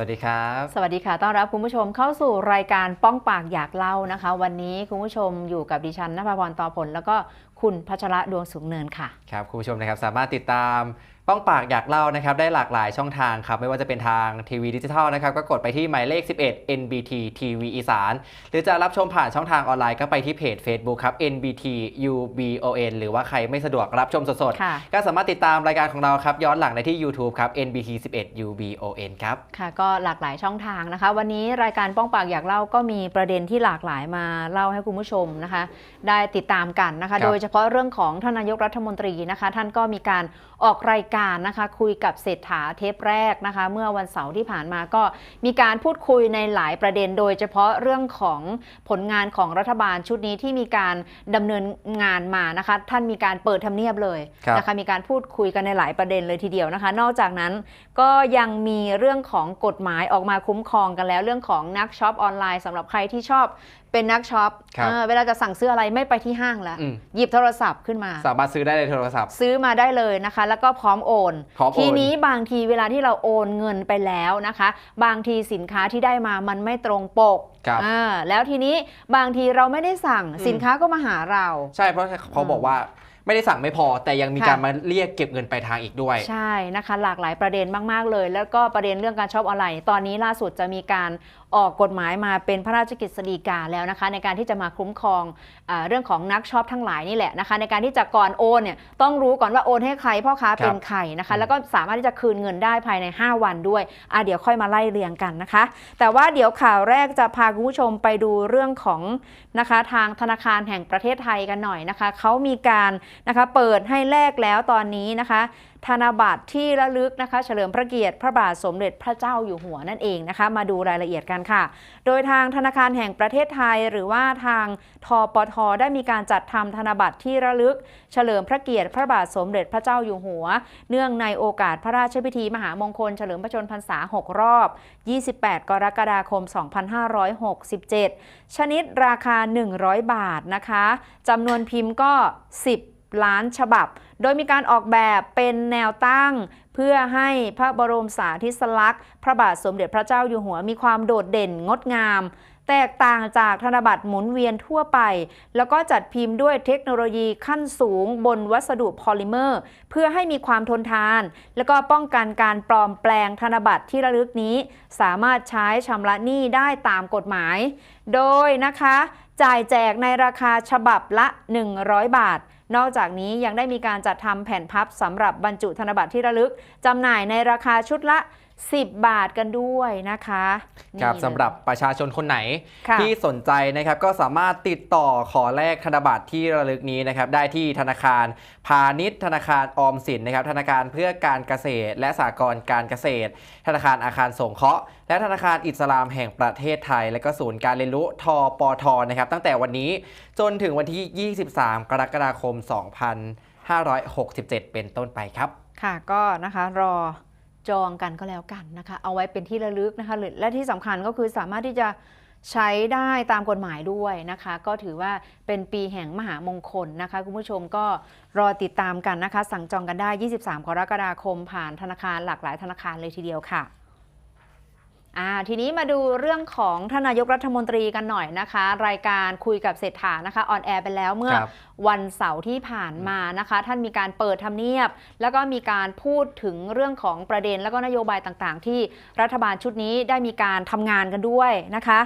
สวัสดีครับ สวัสดีค่ะ ต้อนรับคุณผู้ชมเข้าสู่รายการป้องปากอยากเล่านะคะ วันนี้คุณผู้ชมอยู่กับดิฉันนภพรต่อผล แล้วก็คุณพัชระดวงสุขเนินค่ะ ครับ คุณผู้ชมนะครับสามารถติดตาม ป้องปากอยากเล่านะครับได้หลากหลายช่องทางครับไม่ว่าจะเป็นทางทีวีดิจิทัลนะครับก็กดไปที่หมายเลข 11 NBT TV อีสาน หรือจะรับชมผ่านช่องทางออนไลน์ก็ไปที่เพจ Facebook ครับ NBT UBON หรือว่าใครไม่สะดวกรับชมสดค่ะๆก็สามารถติดตามรายการของเราครับย้อนหลังได้ที่ YouTube ครับ NBT 11 UBON ครับค่ะก็หลากหลายช่องทางนะคะ วันนี้รายการป้องปากอยากเล่าก็มีประเด็นที่หลากหลายมาเล่าให้คุณผู้ชมนะคะ ได้ติดตามกันนะคะครับโดยเฉพาะเรื่องของท่านนายกรัฐมนตรีนะคะ ท่านก็มีการออกรายการนะคะคุยกับเศรษฐาเทปแรกนะคะ เมื่อวันเสาร์ที่ผ่านมาก็มีการพูดคุยในหลายประเด็น โดยเฉพาะเรื่องของผลงานของรัฐบาลชุดนี้ที่มีการดำเนินงานมานะคะท่านมีการเปิดทำเนียบเลยนะคะมีการพูดคุยกันในหลายประเด็นเลยทีเดียวนะคะ นอกจากนั้นก็ยังมีเรื่องของกฎหมายออกมาคุ้มครองกันแล้ว เรื่องของนักช็อปออนไลน์สำหรับใครที่ชอบ เป็นนักช็อปครับ เออเวลาจะสั่งซื้ออะไรไม่ไปที่ห้างแล้ว อืมหยิบโทรศัพท์ขึ้นมา สามารถซื้อได้ในโทรศัพท์ ซื้อมาได้เลยนะคะ แล้วก็พร้อมโอน พร้อมโอน ทีนี้บางทีเวลาที่เราโอนเงินไปแล้วนะคะ บางทีสินค้าที่ได้มามันไม่ตรงปกครับ อ่าแล้วทีนี้บางทีเราไม่ได้สั่งอืม สินค้าก็มาหาเรา ใช่เพราะเขาบอกว่าไม่ได้สั่งไม่พอแต่ยังมีค่ะ การมาเรียกเก็บเงินปลายทางอีกด้วย ใช่นะคะ หลากหลายประเด็นมาก ๆ เลย แล้วก็ประเด็นเรื่องการช็อปออนไลน์ตอนนี้ล่าสุดจะมีการ ออกกฎหมายมาเป็นพระราชกฤษฎีกาแล้วนะคะ ในการที่จะมาคุ้มครองอาเรื่องของนักช็อปทั้งหลายนี่แหละนะคะ ในการที่จะก่อนโอนเนี่ยต้องรู้ก่อนว่าโอนให้ใครพ่อค้าเป็นใครนะคะอืมแล้วก็สามารถที่จะคืนเงินได้ภายใน 5 วันด้วยอะเดี๋ยวค่อยมาไล่เรียงกันนะคะ แต่ว่าเดี๋ยวข่าวแรกจะพาคุณผู้ชมไปดูเรื่องของนะคะทางธนาคารแห่งประเทศไทยกันหน่อยนะคะเขามีการนะคะเปิดให้แลกแล้วตอนนี้นะคะ ธนบัตรที่ระลึกนะคะ เฉลิมพระเกียรติพระบาทสมเด็จพระเจ้าอยู่หัวนั่นเองนะคะ มาดูรายละเอียดกันค่ะ โดยทางธนาคารแห่งประเทศไทย หรือว่าทางทปทได้มีการจัดทำธนบัตรที่ระลึก เฉลิมพระเกียรติพระบาทสมเด็จพระเจ้าอยู่หัว เนื่องในโอกาสพระราชพิธีมหามงคลเฉลิมพระชนมพรรษา 6 รอบ 28 กรกฎาคม 2567 ชนิดราคา 100 บาทนะคะจำนวนพิมพ์ก็ 10 ล้านฉบับ โดยมีการออกแบบเป็นแนวตั้ง เพื่อให้พระบรมสาธิสลักษณ์ พระบาทสมเด็จพระเจ้าอยู่หัวมีความโดดเด่นงดงาม แตกต่างจากธนบัตรหมุนเวียนทั่วไป แล้วก็จัดพิมพ์ด้วยเทคโนโลยีขั้นสูงบนวัสดุพอลิเมอร์ เพื่อให้มีความทนทาน แล้วก็ป้องกันการปลอมแปลงธนบัตรที่ระลึกนี้ สามารถใช้ชำระหนี้ได้ตามกฎหมาย โดยนะคะ จ่ายแจกในราคาฉบับละ 100 บาท นอกจากนี้ยังได้มีการจัดทำแผ่นพับสำหรับบรรจุธนบัตรที่ระลึกจำหน่ายในราคาชุดละ 10 บาทกันด้วยนะคะครับนี่เลยสำหรับประชาชนคนไหนค่ะที่สนใจนะครับก็สามารถติดต่อขอแลกธนบัตรที่ระลึกนี้นะครับได้ที่ธนาคารพาณิชย์ ธนาคารออมสินนะครับธนาคารเพื่อการเกษตร และสหกรณ์การเกษตร ธนาคารอาคารสงเคราะห์และธนาคารอิสลามแห่งประเทศไทย และก็ศูนย์การเรียนรู้ทปทนะครับตั้งแต่วันนี้จนถึงวันที่ 23 กรกฎาคม 2567 เป็นต้นไปครับ ค่ะก็นะคะรอ จองกันก็แล้วกันนะคะ เอาไว้เป็นที่ระลึกนะคะและที่สำคัญก็คือสามารถที่จะใช้ได้ตามกฎหมายด้วยนะคะ ก็ถือว่าเป็นปีแห่งมหามงคลนะคะ คุณผู้ชมก็รอติดตามกันนะคะ สั่งจองกันได้ 23 กรกฎาคม ผ่านธนาคารหลากหลายธนาคารเลยทีเดียวค่ะทีนี้มาดูเรื่องของทนายกรัฐมนตรีกันหน่อยนะคะ รายการคุยกับเศรษฐานะคะออนแอร์ไปแล้วเมื่อ วันเสาร์ที่ผ่านมานะคะ ท่านมีการเปิดทำเนียบ แล้วก็มีการพูดถึงเรื่องของประเด็น แล้วก็นโยบายต่างๆ ที่รัฐบาลชุดนี้ได้มีการทำงานกันด้วยนะคะ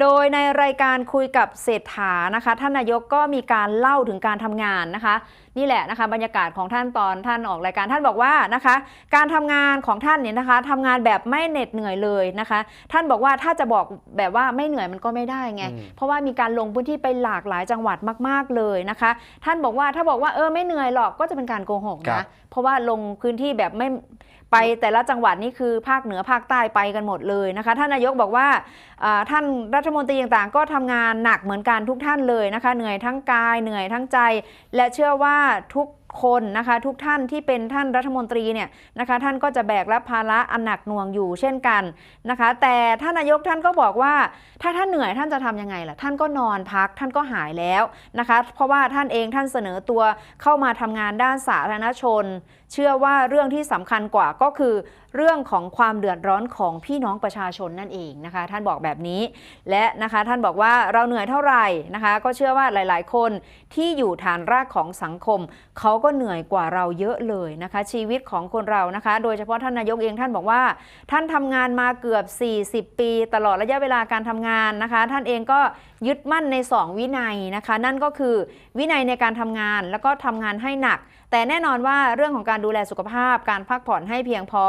โดยในรายการคุยกับเศรษฐานะคะ ท่านนายกก็มีการเล่าถึงการทำงานนะคะ นี่แหละนะคะ บรรยากาศของท่านตอนท่านออกรายการท่านบอกว่านะคะ การทำงานของท่านเนี่ยนะคะทำงานแบบไม่เหน็ดเหนื่อยเลยนะคะ ท่านบอกว่าถ้าจะบอกแบบว่าไม่เหนื่อยมันก็ไม่ได้ไงอืมเพราะว่ามีการลงพื้นที่ไปหลากหลายจังหวัดมาก ๆเลยนะคะท่านบอกว่าถ้าบอกว่าเออไม่เหนื่อยหรอกก็จะเป็นการโกหกครันะบเพราะว่าลงพื้นที่แบบไม่ไปแต่ละจังหวัดนี่คือภาคเหนือภาคใต้ไปกันหมดเลยนะคะ ท่านนายกบอกว่าอ่าท่านรัฐมนตรีต่างๆ ก็ทำงานหนักเหมือนกันทุกท่านเลยนะคะ เหนื่อยทั้งกายเหนื่อยทั้งใจ และเชื่อว่าทุก คนนะคะ ทุกท่านที่เป็นท่านรัฐมนตรีเนี่ยนะคะท่านก็จะแบกรับภาระอันหนักหน่วงอยู่เช่นกันนะคะ แต่ท่านนายกท่านก็บอกว่า ถ้าท่านเหนื่อยท่านจะทำยังไงล่ะท่านก็นอนพักท่านก็หายแล้วนะคะ เพราะว่าท่านเองท่านเสนอตัวเข้ามาทำงานด้านสาธารณชน เชื่อว่าเรื่องที่สำคัญกว่าก็คือ เรื่องของความเดือดร้อนของพี่น้องประชาชนนั่นเองนะคะ ท่านบอกแบบนี้ และนะคะท่านบอกว่าเราเหนื่อยเท่าไหร่นะคะ ก็เชื่อว่าหลาย ๆ คนที่อยู่ฐานรากของสังคมเขาก็เหนื่อยกว่าเราเยอะเลยนะคะ ชีวิตของคนเรานะคะ โดยเฉพาะท่านนายกเองท่านบอกว่า ท่านทำงานมาเกือบ 40 ปี ตลอดระยะเวลาการทำงานนะคะ ท่านเองก็ยึดมั่นใน 2 วินัยนะคะ นั่นก็คือวินัยในการทำงานแล้วก็ทำงานให้หนัก แต่แน่นอนว่าเรื่องของการดูแลสุขภาพ การพักผ่อนให้เพียงพอ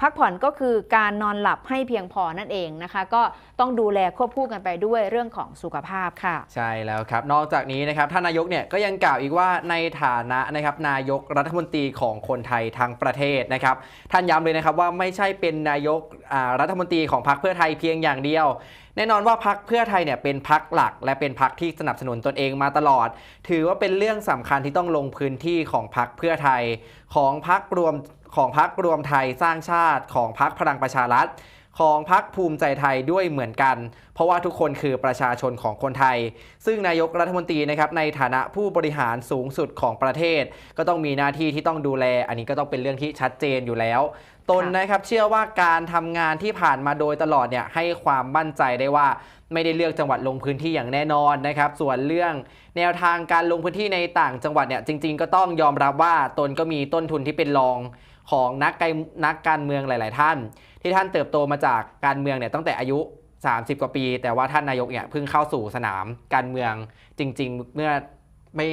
พักผ่อนก็คือการนอนหลับให้เพียงพอนั่นเองนะคะ ก็ต้องดูแลควบคู่กันไปด้วยเรื่องของสุขภาพค่ะ ใช่แล้วครับ นอกจากนี้นะครับท่านนายกเนี่ยก็ยังกล่าวอีกว่าในฐานะนะครับนายกรัฐมนตรีของคนไทยทั้งประเทศนะครับท่านย้ำเลยนะครับว่าไม่ใช่เป็นนายกรัฐมนตรีของพรรคเพื่อไทยเพียงอย่างเดียวแน่นอนว่าพรรคเพื่อไทยเนี่ยเป็นพรรคหลัก และเป็นพรรคที่สนับสนุนตนเองมาตลอด ถือว่าเป็นเรื่องสำคัญที่ต้องลงพื้นที่ของพรรคเพื่อไทย ของพรรครวมของพรรครวมไทยสร้างชาติของพรรคพลังประชารัฐของพรรคภูมิใจไทยด้วยเหมือนกัน เพราะว่าทุกคนคือประชาชนของคนไทย ซึ่งนายกรัฐมนตรีนะครับในฐานะผู้บริหารสูงสุดของประเทศ ก็ต้องมีหน้าที่ที่ต้องดูแล อันนี้ก็ต้องเป็นเรื่องที่ชัดเจนอยู่แล้ว ตนนะครับเชื่อว่าการทำงานที่ผ่านมาโดยตลอดเนี่ยให้ความมั่นใจได้ว่าไม่ได้เลือกจังหวัดลงพื้นที่อย่างแน่นอนนะครับ ส่วนเรื่องแนวทางการลงพื้นที่ในต่างจังหวัดเนี่ยจริง ๆ ก็ต้องยอมรับว่าตนก็มีต้นทุนที่เป็นรองของนักการนักการเมืองหลาย ๆ ท่าน ที่ท่านเติบโตมาจากการเมืองเนี่ยตั้งแต่อายุ 30 กว่าปี แต่ว่าท่านนายกเนี่ยเพิ่งเข้าสู่สนามการเมืองจริง ๆ เมื่อไม่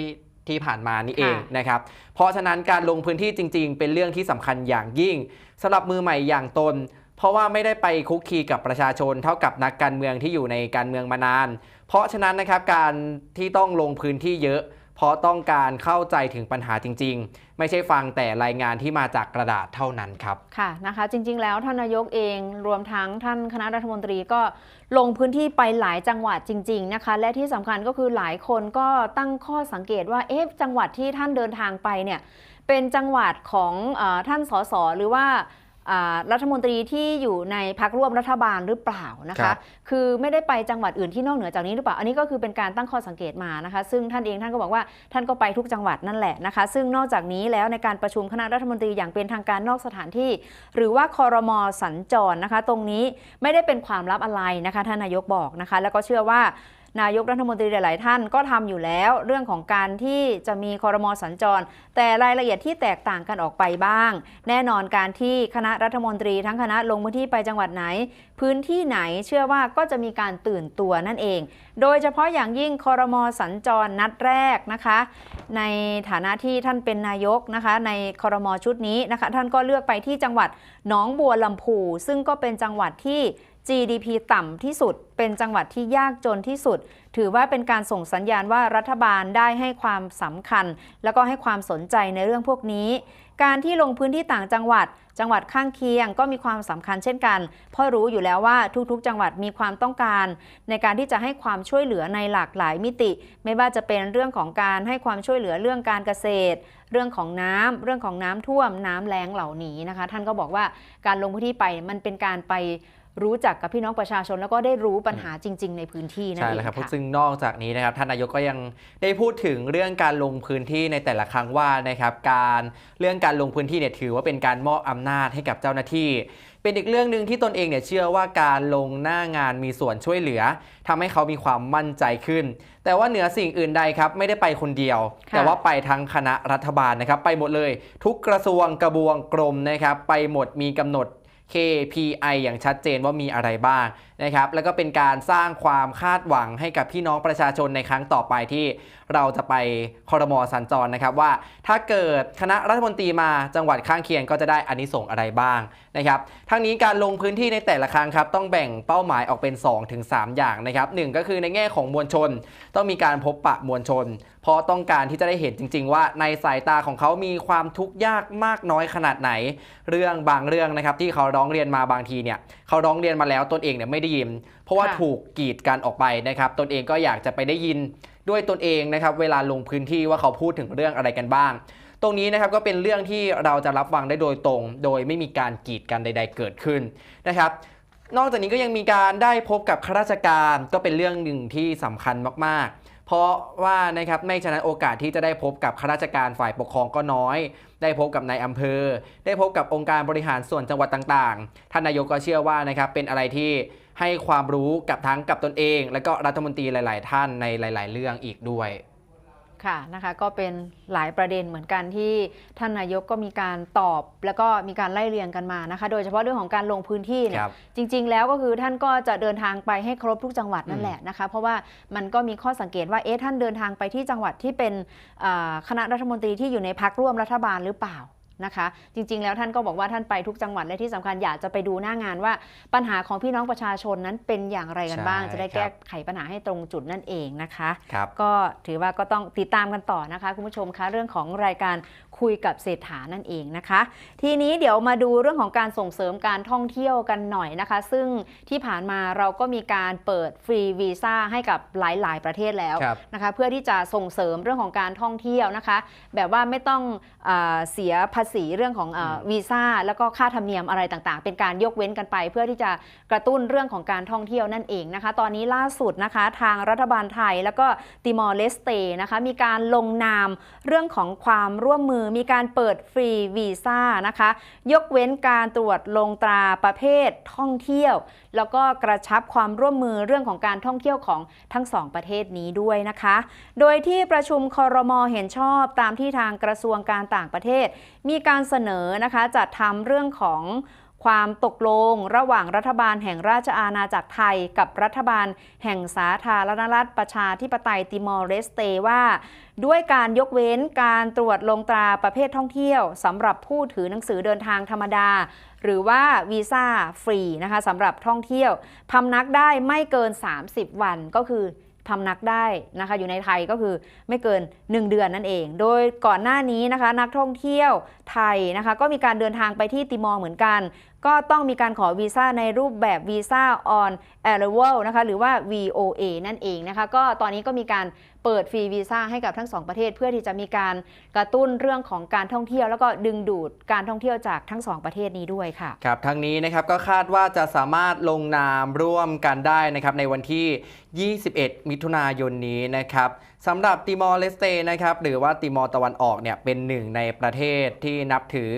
ที่ผ่านมานี่เองค่ะนะครับ เพราะฉะนั้นการลงพื้นที่จริง ๆ เป็นเรื่องที่สำคัญอย่างยิ่งสำหรับมือใหม่อย่างตน เพราะว่าไม่ได้ไปคุกคีกับประชาชนเท่ากับนักการเมืองที่อยู่ในการเมืองมานาน เพราะฉะนั้นนะครับการที่ต้องลงพื้นที่เยอะ เพราะต้องการเข้าใจถึงปัญหาจริง ๆ ไม่ใช่ฟังแต่รายงานที่มาจากกระดาษเท่านั้นครับค่ะนะคะ จริง ๆ แล้วท่านนายกเองรวมทั้งท่านคณะรัฐมนตรีก็ลงพื้นที่ไปหลายจังหวัดจริง ๆ นะคะ และที่สำคัญก็คือหลายคนก็ตั้งข้อสังเกตว่าเอ๊ะจังหวัดที่ท่านเดินทางไปเนี่ยเป็นจังหวัดของอท่านสสหรือว่า รัฐมนตรีที่อยู่ในพักร่วมรัฐบาลหรือเปล่านะครัคะบคือไม่ได้ไปจังหวัดอื่นที่นอกเหนือจากนี้หรือเปล่า อันนี้ก็คือเป็นการตั้งข้อสังเกตมานะคะ ซึ่งท่านเองท่านก็บอกว่าท่านก็ไปทุกจังหวัดนั่นแหละนะคะ ซึ่งนอกจากนี้แล้วในการประชุมคณะรัฐมนตรีอย่างเป็นทางการนอกสถานที่ หรือว่าคอรมอสัญจรนะคะ ตรงนี้ไม่ได้เป็นความลับอะไรนะคะท่านนายกบอกนะคะ แล้วก็เชื่อว่า นายกรัฐมนตรีหลาย ๆ ท่านก็ทำอยู่แล้วเรื่องของการที่จะมีคอรมอสัญจร แต่รายละเอียดที่แตกต่างกันออกไปบ้าง แน่นอนการที่คณะรัฐมนตรีทั้งคณะลงพื้นที่ไปจังหวัดไหน พื้นที่ไหนเชื่อว่าก็จะมีการตื่นตัวนั่นเอง โดยเฉพาะอย่างยิ่งคอรมอสัญจรนัดแรกนะคะ ในฐานะที่ท่านเป็นนายกนะคะ ในคอรมอชุดนี้นะคะ ท่านก็เลือกไปที่จังหวัดหนองบัวลำพูซึ่งก็เป็นจังหวัดที่ GDP ต่ำที่สุด เป็นจังหวัดที่ยากจนที่สุด ถือว่าเป็นการส่งสัญญาณว่ารัฐบาลได้ให้ความสำคัญ แล้วก็ให้ความสนใจในเรื่องพวกนี้ การที่ลงพื้นที่ต่างจังหวัด จังหวัดข้างเคียงก็มีความสำคัญเช่นกัน เพราะรู้อยู่แล้วว่าทุกๆ จังหวัดมีความต้องการ ในการที่จะให้ความช่วยเหลือในหลากหลายมิติ ไม่ว่าจะเป็นเรื่องของการให้ความช่วยเหลือเรื่องการเกษตร เรื่องของน้ำเรื่องของน้ำท่วม น้ำแล้งเหล่านี้นะคะ ท่านก็บอกว่าการลงพื้นที่ไปมันเป็นการไป รู้จักกับพี่น้องประชาชน แล้วก็ได้รู้ปัญหาจริง ๆ ในพื้นที่นั่นใช่เองแล้วครับค่ะซึ่งนอกจากนี้นะครับท่านนายกก็ยังได้พูดถึงเรื่องการลงพื้นที่ในแต่ละครั้งว่านะครับการเรื่องการลงพื้นที่เนี่ยถือว่าเป็นการมอบอำนาจให้กับเจ้าหน้าที่เป็นอีกเรื่องหนึ่งที่ตนเองเนี่ยเชื่อว่าการลงหน้างานมีส่วนช่วยเหลือทำให้เขามีความมั่นใจขึ้น แต่ว่าเหนือสิ่งอื่นใดครับไม่ได้ไปคนเดียวค่ะแต่ว่าไปทั้งคณะรัฐบาลนะครับ ไปหมดเลย ทุกกระทรวงกระบวงกรมนะครับ ไปหมดมีกำหนด KPI อย่างชัดเจนว่ามีอะไรบ้างนะครับแล้วก็เป็นการสร้างความคาดหวังให้กับพี่น้องประชาชนในครั้งต่อไปที่เราจะไปคอรมอสัญจรนะครับว่า ถ้าเกิดคณะรัฐมนตรีมาจังหวัดข้างเคียงก็จะได้อานิสงส์อะไรบ้างนะครับทั้งนี้การลงพื้นที่ในแต่ละครั้งครับต้องแบ่งเป้าหมายออกเป็น 2-3 อย่างนะครับหนึ่งก็คือในแง่ของมวลชน ต้องมีการพบปะมวลชน ราะต้องการที่จะได้เห็นจริง ๆ ว่าในสายตาของเขามีความทุกข์ยากมากน้อยขนาดไหน เรื่องบางเรื่องนะครับที่เขาร้องเรียนมาบางทีเนี่ยเขาร้องเรียนมาแล้วตนเองเนี่ยไม่ได้ยิน เพราะว่าถูกกีดกันออกไปนะครับตนเองก็อยากจะไปได้ยินด้วยตนเองนะครับเวลาลงพื้นที่ว่าเขาพูดถึงเรื่องอะไรกันบ้าง ตรงนี้นะครับก็เป็นเรื่องที่เราจะรับฟังได้โดยตรง โดยไม่มีการกีดกันใด ๆ เกิดขึ้นนะครับนอกจากนี้ก็ยังมีการได้พบกับข้าราชการก็เป็นเรื่องหนึ่งที่สำคัญมากๆ เพราะว่านะครับไม่ฉะนั้นโอกาสที่จะได้พบกับข้าราชการฝ่ายปกครองก็น้อย ได้พบกับนายอำเภอ ได้พบกับองค์การบริหารส่วนจังหวัดต่างๆ ท่านนายกก็เชื่อว่านะครับเป็นอะไรที่ให้ความรู้กับทั้งกับตนเอง และก็รัฐมนตรีหลาย ๆ ท่านในหลาย ๆ เรื่องอีกด้วย ค่ะนะคะก็เป็นหลายประเด็นเหมือนกันที่ท่านนายกก็มีการตอบ แล้วก็มีการไล่เรียงกันมานะคะ โดยเฉพาะเรื่องของการลงพื้นที่เนี่คยรับจริง ๆ แล้วก็คือท่านก็จะเดินทางไปให้ครบทุกจังหวัดนั่นอืมแหละนะคะ เพราะว่ามันก็มีข้อสังเกตว่าเอ๊ะท่านเดินทางไปที่จังหวัดที่เป็นอ่าคณะรัฐมนตรีที่อยู่ในพักร่วมรัฐบาลหรือเปล่า นะคะ จริงๆ แล้วท่านก็บอกว่าท่านไปทุกจังหวัดและที่สำคัญอยากจะไปดูหน้างานว่าปัญหาของพี่น้องประชาชนนั้นเป็นอย่างไรกันบ้างใช่จะได้ครัแก้บไขปัญหาให้ตรงจุดนั่นเองนะคะครับก็ถือว่าก็ต้องติดตามกันต่อนะคะ คุณผู้ชมคะเรื่องของรายการคุยกับเศรษฐานั่นเองนะคะ ทีนี้เดี๋ยวมาดูเรื่องของการส่งเสริมการท่องเที่ยวกันหน่อยนะคะ ซึ่งที่ผ่านมาเราก็มีการเปิดฟรีวีซ่าให้กับหลายๆ ประเทศแล้วครับนะคะเพื่อที่จะส่งเสริมเรื่องของการท่องเที่ยวนะคะ แบบว่าไม่ต้องอาเสียภาษีเรื่องของอาอืมวีซ่าแล้วก็ค่าธรรมเนียมอะไรต่างๆ เป็นการยกเว้นกันไป เพื่อที่จะกระตุ้นเรื่องของการท่องเที่ยวนั่นเองนะคะ ตอนนี้ล่าสุดนะคะทางรัฐบาลไทยแล้วก็ติมอร์เลสเตนะคะมีการลงนามเรื่องของความร่วมมือมีการเปิดฟรีวีซ่านะคะยกเว้นการตรวจลงตราประเภทท่องเที่ยว แล้วก็กระชับความร่วมมือเรื่องของการท่องเที่ยวของทั้งสองประเทศนี้ด้วยนะคะ โดยที่ประชุมคอรมอเห็นชอบตามที่ทางกระทรวงการต่างประเทศ มีีการเสนอนะคะจัดทำเรื่องของความตกลงระหว่างรัฐบาลแห่งราชอาณาจักรไทย กับรัฐบาลแห่งสาธารณรัฐประชาธิปไตยติมอร์เลสเตว่า ด้วยการยกเว้นการตรวจลงตราประเภทท่องเที่ยวสำหรับผู้ถือหนังสือเดินทางธรรมดา หรือว่าวีซ่าฟรีนะคะสำหรับท่องเที่ยวพำนักได้ไม่เกิน 30 วันก็คือ พำนักได้นะคะ อยู่ในไทยก็คือไม่เกิน 1 เดือนนั่นเอง โดยก่อนหน้านี้นะคะ นักท่องเที่ยวไทยนะคะ ก็มีการเดินทางไปที่ติมอร์เหมือนกัน ก็ต้องมีการขอวีซ่าในรูปแบบวีซ่า on arrival นะคะ หรือว่า VOA นั่นเองนะคะ ก็ตอนนี้ก็มีการ เปิดฟรีวีซ่าให้กับทั้งสองประเทศ เพื่อที่จะมีการกระตุ้นเรื่องของการท่องเที่ยว แล้วก็ดึงดูดการท่องเที่ยวจากทั้งสองประเทศนี้ด้วยค่ะครับทั้งนี้นะครับก็คาดว่าจะสามารถลงนามร่วมกันได้นะครับในวันที่ 21 มิถุนายนนี้นะครับสำหรับติมอร์เลสเตนะครับหรือว่าติมอร์ตะวันออกเนี่ยเป็นหนึ่งในประเทศที่นับถือ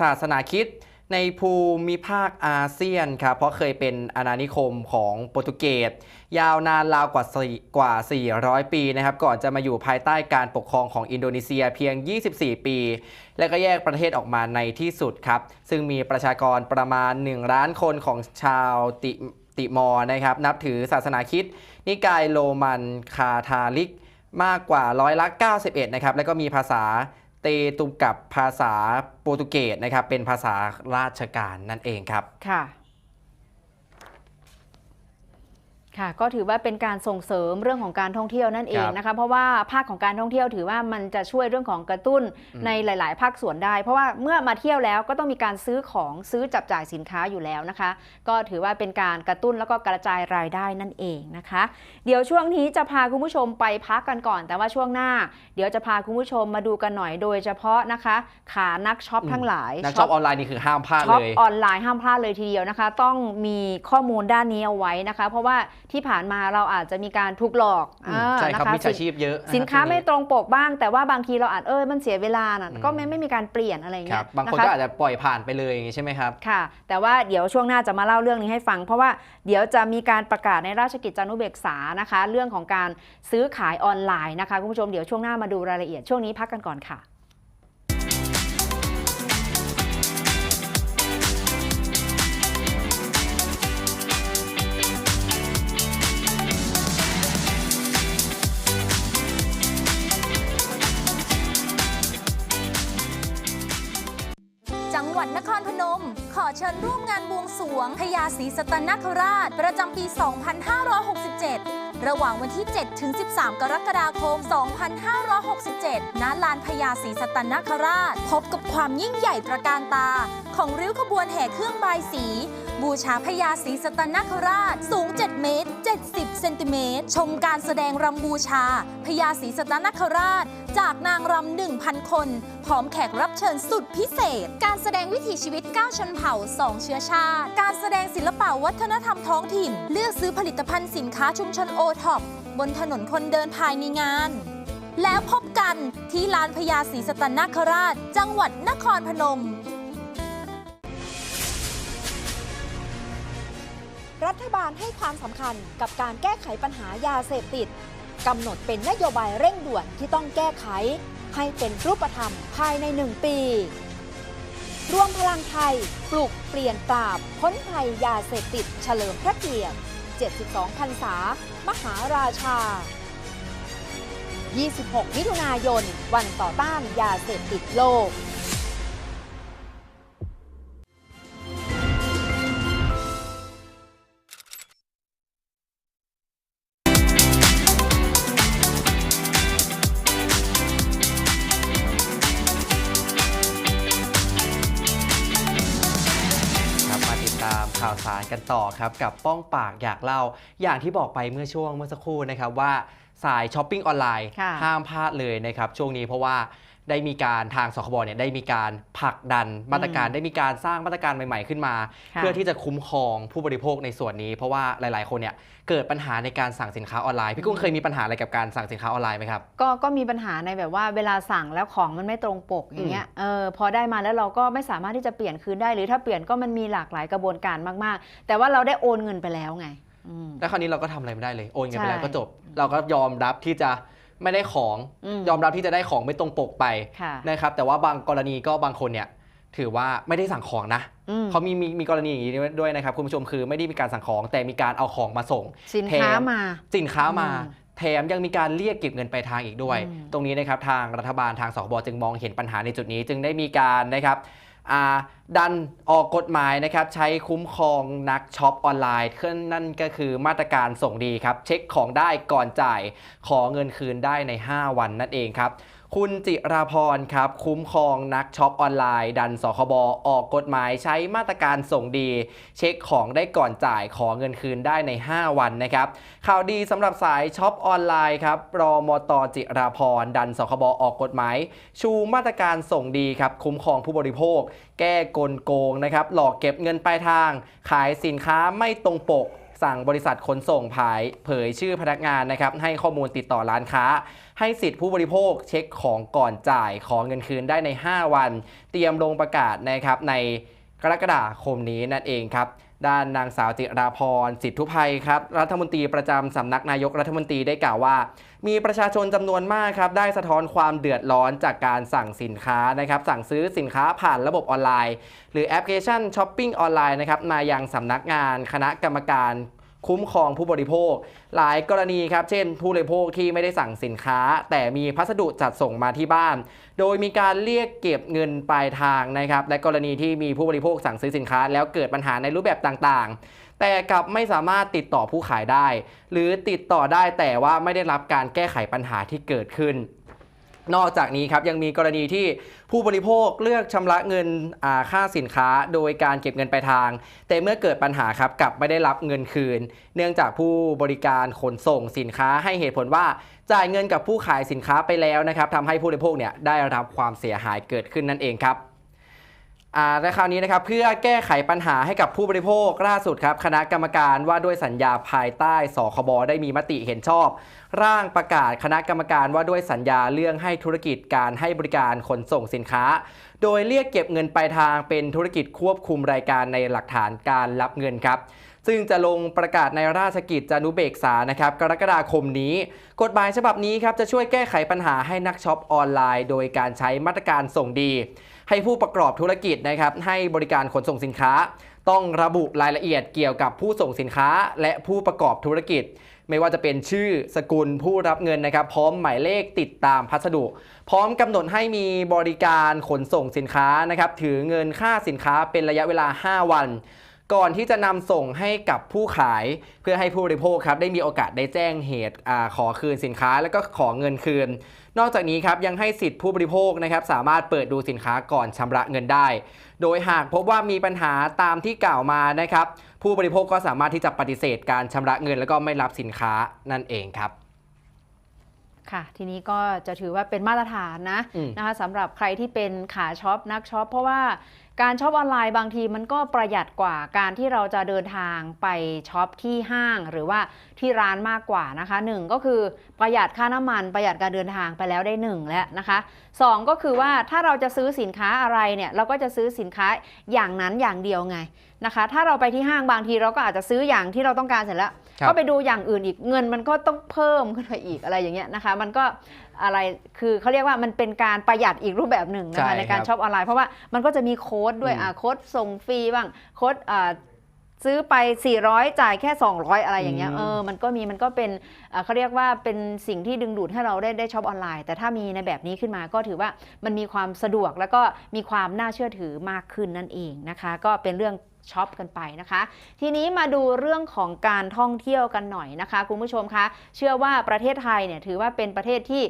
ศาสนาคิด ในภูมิภาคอาเซียนครับเพราะเคยเป็นอาณานิคมของโปรตุเกสยาวนานราวกว่าสี่กว่า 400 ปีนะครับก่อนจะมาอยู่ภายใต้การปกครองของอินโดนีเซียเพียง 24 ปี และก็แยกประเทศออกมาในที่สุดครับ ซึ่งมีประชากรประมาณ 1 ล้านคนของชาวติติมอร์นะครับนับถือศาสนาคิด นิกายโรมันคาทาลิกมากกว่าร้อยละ91 นะครับ แล้วก็มีภาษา เตตุกับภาษาโปรตุเกสนะครับเป็นภาษาราชการนั่นเองครับค่ะ ค่ะก็ถือว่าเป็นการส่งเสริมเรื่องของการท่องเที่ยวนั่นเองครับนะคะเพราะว่าภาคของการท่องเที่ยวถือว่ามันจะช่วยเรื่องของกระตุ้นอืมในหลาย ๆ ภาคส่วนได้ เพราะว่าเมื่อมาเที่ยวแล้วก็ต้องมีการซื้อของซื้อจับจ่ายสินค้าอยู่แล้วนะคะ ก็ถือว่าเป็นการกระตุ้นแล้วก็กระจายรายได้นั่นเองนะคะ เดี๋ยวช่วงนี้จะพาคุณผู้ชมไปพักกันก่อน แต่ว่าช่วงหน้า เดี๋ยวจะพาคุณผู้ชมมาดูกันหน่อยโดยเฉพาะนะคะ ขานักช็อปทั้งหลายนักช็อปออนไลน์นี่คือห้ามพลาดช็อปเลยออนไลน์ห้ามพลาดเลยทีเดียวนะคะ ต้องมีข้อมูลด้านนี้เอาไว้นะคะ เพราะว่า ที่ผ่านมาเราอาจจะมีการถูกหลอกอืมอ่าใช่ครับนะะมิจฉาชีพเยอะะสินค้ารับไม่ตรงปกบ้าง แต่ว่าบางทีเราอาจเออมันเสียเวลาน่ะอืมก็ไม่ไม่มีการเปลี่ยนอะไรอย่างคเงี้รัยบบางคนนะก็คะอาจจะปล่อยผ่านไปเลยอย่างนี้ใช่ไหมครับค่ะ แต่ว่าเดี๋ยวช่วงหน้าจะมาเล่าเรื่องนี้ให้ฟัง เพราะว่าเดี๋ยวจะมีการประกาศในราชกิจจานุเบกษานะคะ เรื่องของการซื้อขายออนไลน์นะคะคุณผู้ชมเดี๋ยวช่วงหน้ามาดูรายละเอียดช่วงนี้พักกันก่อนค่ะ วงพญาศรีสตนคราช ประจำปี 2567 ระหว่างวันที่ 7 ถึง 13 กรกฎาคม 2567 ณ ลานพญาศรีสตนคราช พบกับความยิ่งใหญ่ตระการตา ของริ้วขบวนแห่เครื่องบายสีบูชาพญาศรีสตนคราช สูง 7 เมตร 70 เซนติเมตร ชมการแสดงรำบูชาพญาศรีสตนคราช จากนางรำ1,000 คน พร้อมแขกรับเชิญสุดพิเศษ การแสดงวิถีชีวิต 9 ชนเผ่า 2 เชื้อชาติ การแสดงศิลปะวัฒนธรรมท้องถิ่น เลือกซื้อผลิตภัณฑ์สินค้าชุมชนโอท็อปบนถนนคนเดินภายในงาน แล้วพบกันที่ลานพญาศรีสตนคราช จังหวัดนครพนม รัฐบาลให้ความสำคัญกับการแก้ไขปัญหายาเสพติดกำหนดเป็นนโยบายเร่งด่วนที่ต้องแก้ไข ให้เป็นรูปธรรมภายในหนึ่งปี รวมพลังไทย ปลุกเปลี่ยนปราบพ้นภัยยาเสพติดเฉลิมพระเกียรติ 72พรรษา มหาราชา 26 มิถุนายน วันต่อต้านยาเสพติดโลกามข่าวสารกันต่อครับกับป้องปากอยากเล่า อย่างที่บอกไปเมื่อช่วงเมื่อสักครู่นะครับว่าสายช้อปปิ้งออนไลน์ค่ะห้ามพลาดเลยนะครับช่วงนี้เพราะว่า ได้มีการทางสคบเนี่ยได้มีการผลักดันมาตรการได้มีการสร้างมาตรการใหม่ ๆขึ้นมาค่ะเพื่อที่จะคุ้มครองผู้บริโภคในส่วนนี้ เพราะว่าหลาย ๆ คนเนี่ยเกิดปัญหาในการสั่งสินค้าออนไลน์พี่กุ้งเคยมีปัญหาอะไรกับการสั่งสินค้าออนไลน์ไหมครับก็ก็มีปัญหาในแบบว่าเวลาสั่งแล้วของมันไม่ตรงปกอย่างเงี้ยเออพอได้มาแล้วเราก็ไม่สามารถที่จะเปลี่ยนคืนได้ หรือถ้าเปลี่ยนก็มันมีหลากหลายกระบวนการมากๆ แต่ว่าเราได้โอนเงินไปแล้วไงอืมแล้วคราวนี้เราก็ทำอะไรไม่ได้เลย โอนเงินไปแล้วใช่ก็จบ เราก็ยอมรับที่จะ ไม่ได้ของอืมยอมรับที่จะได้ของไม่ตรงปกไปค่ะนะครับแต่ว่าบางกรณีก็บางคนเนี่ยถือว่าไม่ได้สั่งของนะอืมเขามีมีมีกรณีอย่างนี้ด้วยนะครับคุณผู้ชมคือไม่ได้มีการสั่งของ แต่มีการเอาของมาส่งสินค้าแถมมา สินค้ามาอืมแถมยังมีการเรียกเก็บเงินไปลายทางอีกด้วยอืมตรงนี้นะครับทางรัฐบาลทางสคบจึงมองเห็นปัญหาในจุดนี้ จึงได้มีการนะครับอ่า ดันออกกฎหมายนะครับใช้คุ้มครองนักช็อปออนไลน์เครื่อนนั่นก็คือมาตรการส่งดีครับ เช็คของได้ก่อนจ่ายขอเงินคืนได้ใน 5 วันนั่นเองครับ คุณจิราพรครับ คุ้มครองนักช็อปออนไลน์ ดันสคบออกกฎหมายใช้มาตรการส่งดี เช็คของได้ก่อนจ่ายขอเงินคืนได้ใน 5 วันนะครับ ข่าวดีสำหรับสายช็อปออนไลน์ครับรอมตจิราพรดันสคบออกกฎหมาย ชูมาตรการส่งดีครับ คุ้มครองผู้บริโภค แก้กลโกงนะครับหลอกเก็บเงินปลายทาง ขายสินค้าไม่ตรงปกสั่งบริษัทขนส่งผายเผยชื่อพนักงานนะครับให้ข้อมูลติดต่อร้านค้า ให้สิทธิผู้บริโภคเช็คของก่อนจ่ายขอเงินคืนได้ใน 5 วัน เตรียมลงประกาศนะครับในกรกฎาคมนี้นั่นเองครับด้านนางสาวจิราพรสิทธุภัยครับรัฐมนตรีประจำสำนักนายกรัฐมนตรีได้กล่าวว่า มีประชาชนจำนวนมากครับได้สะท้อนความเดือดร้อนจากการสั่งสินค้านะครับสั่งซื้อสินค้าผ่านระบบออนไลน์ หรือแอปพลิเคชันช้อปปิ้งออนไลน์นะครับมายังสำนักงานคณะกรรมการ คุ้มครองผู้บริโภค หลายกรณีครับ เช่น ผู้บริโภคที่ไม่ได้สั่งสินค้า แต่มีพัสดุจัดส่งมาที่บ้าน โดยมีการเรียกเก็บเงินปลายทางนะครับ และกรณีที่มีผู้บริโภคสั่งซื้อสินค้า แล้วเกิดปัญหาในรูปแบบต่างๆ แต่กลับไม่สามารถติดต่อผู้ขายได้ หรือติดต่อได้แต่ว่าไม่ได้รับการแก้ไขปัญหาที่เกิดขึ้น นอกจากนี้ครับยังมีกรณีที่ผู้บริโภคเลือกชำระเงินค่าสินค้าโดยการเก็บเงินปลายทาง แต่เมื่อเกิดปัญหาครับกลับไม่ได้รับเงินคืน เนื่องจากผู้บริการขนส่งสินค้าให้เหตุผลว่าจ่ายเงินกับผู้ขายสินค้าไปแล้วนะครับทำให้ผู้บริโภคเนี่ยได้รับความเสียหายเกิดขึ้นนั่นเองครับ และคราวนี้นะครับเพื่อแก้ไขปัญหาให้กับผู้บริโภคล่าสุดครับ คณะกรรมการว่าด้วยสัญญาภายใต้สคบได้มีมติเห็นชอบ ร่างประกาศคณะกรรมการว่าด้วยสัญญาเรื่องให้ธุรกิจการให้บริการขนส่งสินค้า โดยเรียกเก็บเงินปลายทางเป็นธุรกิจควบคุมรายการในหลักฐานการรับเงินครับซึ่งจะลงประกาศในราชกิจจานุเบกษานะครับ กรกฎาคมนี้ กฎหมายฉบับนี้ครับจะช่วยแก้ไขปัญหาให้นักช็อปออนไลน์ โดยการใช้มาตรการส่งดี ให้ผู้ประกอบธุรกิจนะครับให้บริการขนส่งสินค้า ต้องระบุรายละเอียดเกี่ยวกับผู้ส่งสินค้า และผู้ประกอบธุรกิจ ไม่ว่าจะเป็นชื่อสกุลผู้รับเงินนะครับพร้อมหมายเลขติดตามพัสดุ พร้อมกำหนดให้มีบริการขนส่งสินค้านะครับถือเงินค่าสินค้าเป็นระยะเวลา 5 วัน ก่อนที่จะนำส่งให้กับผู้ขายเพื่อให้ผู้บริโภคครับได้มีโอกาสได้แจ้งเหตุอาขอคืนสินค้าแล้วก็ขอเงินคืน นอกจากนี้ครับยังให้สิทธิผู้บริโภคนะครับสามารถเปิดดูสินค้าก่อนชำระเงินได้ โดยหากพบว่ามีปัญหาตามที่กล่าวมานะครับผู้บริโภคก็สามารถที่จะปฏิเสธการชำระเงิน แล้วก็ไม่รับสินค้านั่นเองครับค่ะ ทีนี้ก็จะถือว่าเป็นมาตรฐานนะอืมนะคะสำหรับใครที่เป็นขาช็อปนักช็อปเพราะว่า การช็อปออนไลน์บางทีมันก็ประหยัดกว่าการที่เราจะเดินทางไปช็อปที่ห้าง หรือว่าที่ร้านมากกว่านะคะหนึ่งก็คือประหยัดค่าน้ำมันประหยัดการเดินทางไปแล้วได้หนึ่งแล้วนะคะสองก็คือว่าถ้าเราจะซื้อสินค้าอะไรเนี่ยเราก็จะซื้อสินค้าอย่างนั้นอย่างเดียวไงนะคะ ถ้าเราไปที่ห้างบางทีเราก็อาจจะซื้ออย่างที่เราต้องการเสร็จแล้วครับก็ไปดูอย่างอื่นอีกเงินมันก็ต้องเพิ่มขึ้นไปอีกอะไรอย่างเงี้ยนะคะ มันก็อะไรคือเขาเรียกว่ามันเป็นการประหยัดอีกรูปแบบหนึ่งนะใช่คะในการครับช็อปออนไลน์เพราะว่ามันก็จะมีโค้ดด้วยอืมอ่าโค้ดส่งฟรีบ้างโค้ดอ่า ซื้อไป 400 จ่ายแค่ 200 อะไรอย่างเงี้ยอืมเออมันก็มีมันก็เป็นอ่าเขาเรียกว่าเป็นสิ่งที่ดึงดูดให้เราได้ได้ช็อปออนไลน์ แต่ถ้ามีในแบบนี้ขึ้นมาก็ถือว่ามันมีความสะดวกแล้วก็มีความน่าเชื่อถือมากขึ้นนั่นเองนะคะ ก็เป็นเรื่อง ช็อปกันไปนะคะ ทีนี้มาดูเรื่องของการท่องเที่ยวกันหน่อยนะคะคุณผู้ชมคะเชื่อว่าประเทศไทยเนี่ยถือว่าเป็นประเทศที่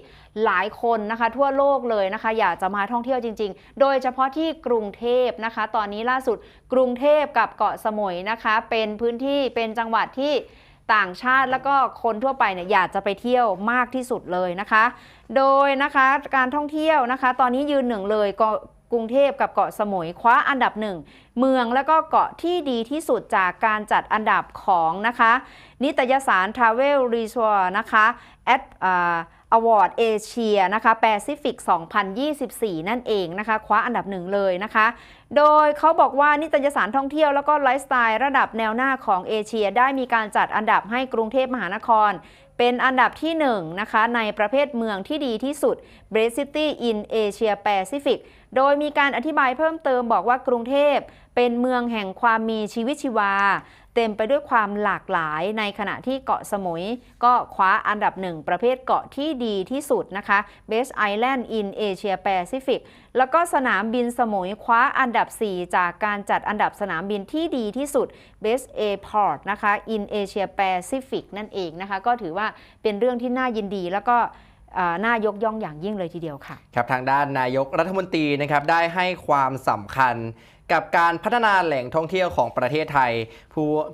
หลายคนนะคะทั่วโลกเลยนะคะ อยากจะมาท่องเที่ยวจริง ๆ โดยเฉพาะที่กรุงเทพนะคะ ตอนนี้ล่าสุดกรุงเทพกับเกาะสมุยนะคะ เป็นพื้นที่เป็นจังหวัดที่ต่างชาติแล้วก็คนทั่วไปเนี่ยอยากจะไปเที่ยวมากที่สุดเลยนะคะ โดยนะคะการท่องเที่ยวนะคะ ตอนนี้ยืนหนึ่งเลย กรุงเทพกับเกาะสมุยคว้าอันดับหนึ่งเมืองและก็เกาะที่ดีที่สุดจากการจัดอันดับของนะคะ นิตยสาร Travel Resort นะคะ at อวอร์ดเอเชียนะคะแปซิฟิก 2024 นั่นเองนะคะ คว้าอันดับหนึ่งเลยนะคะ โดยเขาบอกว่านิตยสารท่องเที่ยวแล้วก็ไลฟ์สไตล์ระดับแนวหน้าของเอเชีย ได้มีการจัดอันดับให้กรุงเทพมหานคร เป็นอันดับที่1นงนะคะในประเภทเมืองที่ดีที่สุด b r e City in Asia Pacific โดยมีการอธิบายเพิ่มเติมบอกว่ากรุงเทพเป็นเมืองแห่งความมีชีวิตชีวา เต็มไปด้วยความหลากหลายในขณะที่เกาะสมุย ก็คว้าอันดับหนึ่งประเภทเกาะที่ดีที่สุดนะคะ Best Island in Asia Pacific แล้วก็สนามบินสมุยคว้าอันดับ 4 จากการจัดอันดับสนามบินที่ดีที่สุด Best Airport นะคะ in Asia Pacific นั่นเองนะคะ ก็ถือว่าเป็นเรื่องที่น่ายินดีแล้วก็ น่ายกย่องอย่างยิ่งเลยทีเดียวค่ะ ครับทางด้านนายกรัฐมนตรีนะครับได้ให้ความสำคัญกับการพัฒนาแหล่งท่องเที่ยวของประเทศไทย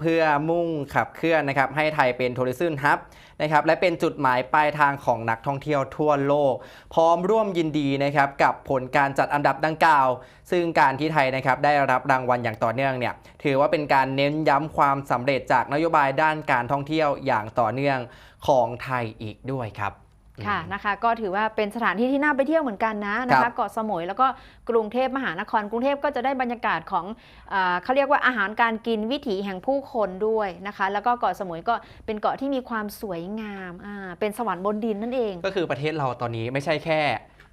เพื่อมุ่งขับเคลื่อนนะครับให้ไทยเป็นทัวริซึมฮับนะครับและเป็นจุดหมายปลายทางของนักท่องเที่ยวทั่วโลก พร้อมร่วมยินดีนะครับกับผลการจัดอันดับดังกล่าว ซึ่งการที่ไทยนะครับได้รับรางวัลอย่างต่อเนื่องเนี่ยถือว่าเป็นการเน้นย้ำความสำเร็จจากนโยบายด้านการท่องเที่ยวอย่างต่อเนื่องของไทยอีกด้วยครับ ค่ะนะคะก็ถือว่าเป็นสถานที่ที่น่าไปเที่ยวเหมือนกันนะนะครัคะบเกาะสมุยแล้วก็กรุงเทพมหานครกรุงเทพก็จะได้บรรยากาศของอาเขาเรียกว่าอาหารการกินวิถีแห่งผู้คนด้วยนะคะแล้วก็เกาะสมุยก็เป็นเกาะที่มีความสวยงามอ่าเป็นสวรรค์บนดินนั่นเอง ก็คือประเทศเราตอนนี้ไม่ใช่แค่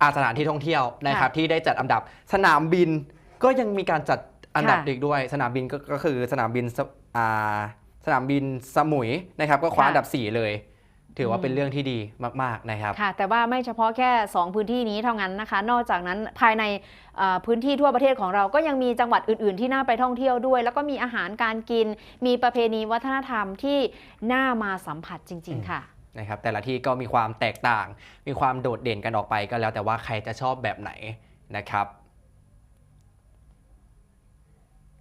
อาสถานที่ท่องเที่ยวนะครับค่ะที่ได้จัดอันดับสนามบินก็ยังมีการจัดอันดับค่ะอีกด้วย สนามบินก็ก็คือสนามบินสอ่าสนามบินสมุยนะครับก็คว้าค่ะอันดับ 4 เลย ถือว่าอืมเป็นเรื่องที่ดีมาก ๆ นะครับ ค่ะ แต่ว่าไม่เฉพาะแค่ 2 พื้นที่นี้เท่านั้นนะคะ นอกจากนั้นภายในเอ่อพื้นที่ทั่วประเทศของเราก็ยังมีจังหวัดอื่น ๆ ที่น่าไปท่องเที่ยวด้วย แล้วก็มีอาหารการกิน มีประเพณีวัฒนธรรมที่น่ามาสัมผัสจริง ๆ ค่ะนะครับแต่ละที่ก็มีความแตกต่าง มีความโดดเด่นกันออกไปก็แล้วแต่ว่าใครจะชอบแบบไหนนะครับ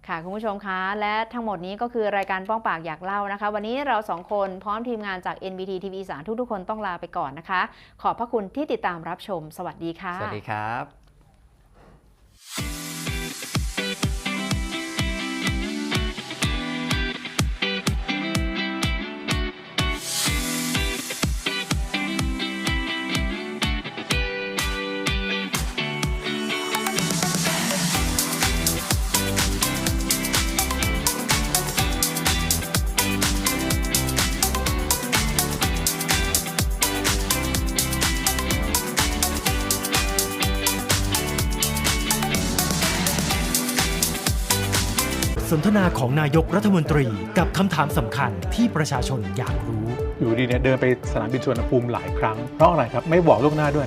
ค่ะคุณผู้ชมคะ และทั้งหมดนี้ก็คือรายการป้องปากอยากเล่านะคะ วันนี้เราสองคนพร้อมทีมงานจาก NBT TV สารทุกๆคนต้องลาไปก่อนนะคะ ขอบพระคุณที่ติดตามรับชม สวัสดีค่ะ สวัสดีครับ นทนาของนายกรัฐมนตรีกับคำถามสำคัญที่ประชาชนอยากรู้ อยู่ดีเนี่ยเดินไปสนามบินสุวรรณภูมิหลายครั้งเพราะอะไรครับ ไม่บอกล่วงหน้าด้วย